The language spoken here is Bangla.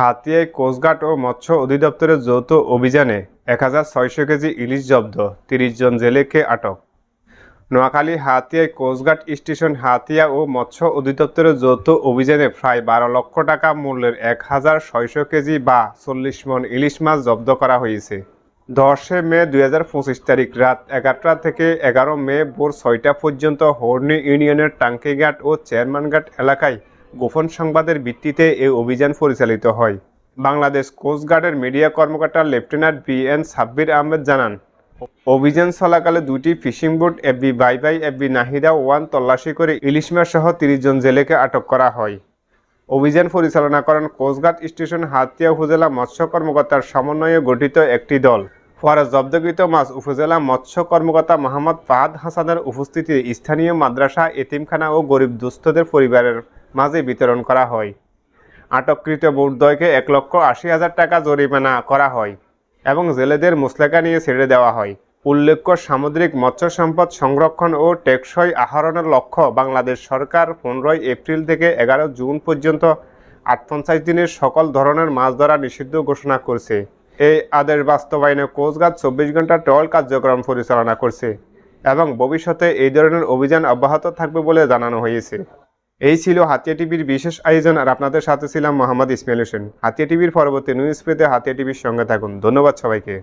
হাতিয়ায় কোস্টগার্ড ও মৎস্য অধিদপ্তরের যৌথ অভিযানে এক হাজার ছয়শো কেজি ইলিশ জব্দ, তিরিশ জন জেলেকে আটক। নোয়াখালী হাতিয়ায় কোস্টগার্ড স্টেশন হাতিয়া ও মৎস্য অধিদপ্তরের যৌথ অভিযানে প্রায় বারো লক্ষ টাকা মূল্যের এক হাজার ছয়শো কেজি বা চল্লিশ মন ইলিশ মাছ জব্দ করা হয়েছে। দশে মে দুই হাজার পঁচিশ তারিখ রাত এগারোটা থেকে এগারো মে ভোর ছয়টা পর্যন্ত হর্নি ইউনিয়নের টাঙ্কিঘাট ও চেয়ারম্যানঘাট এলাকায় গোপন সংবাদের ভিত্তিতে এই অভিযান পরিচালিত হয়। বাংলাদেশ কোস্টগার্ডের মিডিয়া কর্মকর্তা lieutenant B N Sabbir Ahmed জানান, অভিযান চলাকালে দুটি ফিশিং বোট, এফবি বাই বাই, এফবি নাহিদা ওয়ান তল্লাশি করে ইলিশ মাছ সহ তিরিশ জন জেলেকে আটক করা হয়। অভিযান পরিচালনা করেন কোস্টগার্ড স্টেশন হাতিয়া উপজেলা মৎস্য কর্মকর্তার সমন্বয়ে গঠিত একটি দল। পরে জব্দকৃত মাছ উপজেলা মৎস্য কর্মকর্তা মোহাম্মদ ফাহাদ হাসানের উপস্থিতিতে স্থানীয় মাদ্রাসা, এতিমখানা ও গরিব দুস্থদের পরিবারের মাঝে বিতরণ করা হয়। আটককৃত বোটদ্বয়কে এক লক্ষ আশি হাজার টাকা জরিমানা করা হয় এবং জেলেদের মুসলেকা নিয়ে ছেড়ে দেওয়া হয়। উল্লেখ্য, সামুদ্রিক মৎস্য সম্পদ সংরক্ষণ ও টেকসই আহরণের লক্ষ্য বাংলাদেশ সরকার পনেরোই এপ্রিল থেকে এগারো জুন পর্যন্ত আটপঞ্চাশ দিনের সকল ধরনের মাছ ধরা নিষিদ্ধ ঘোষণা করছে। এই আদেশ বাস্তবায়নে কোস্টগার্ড চব্বিশ ঘণ্টা টল কার্যক্রম পরিচালনা করছে এবং ভবিষ্যতে এই ধরনের অভিযান অব্যাহত থাকবে বলে জানানো হয়েছে। এই ছিল হাতিয়া টিভির বিশেষ আয়োজন, আর আপনাদের সাথে ছিলাম মোহাম্মদ ইসমাইল হোসেন। হাতিয়া টিভির পরবর্তী নিউজ পেতে হাতিয়া টিভির সঙ্গে থাকুন। ধন্যবাদ সবাইকে।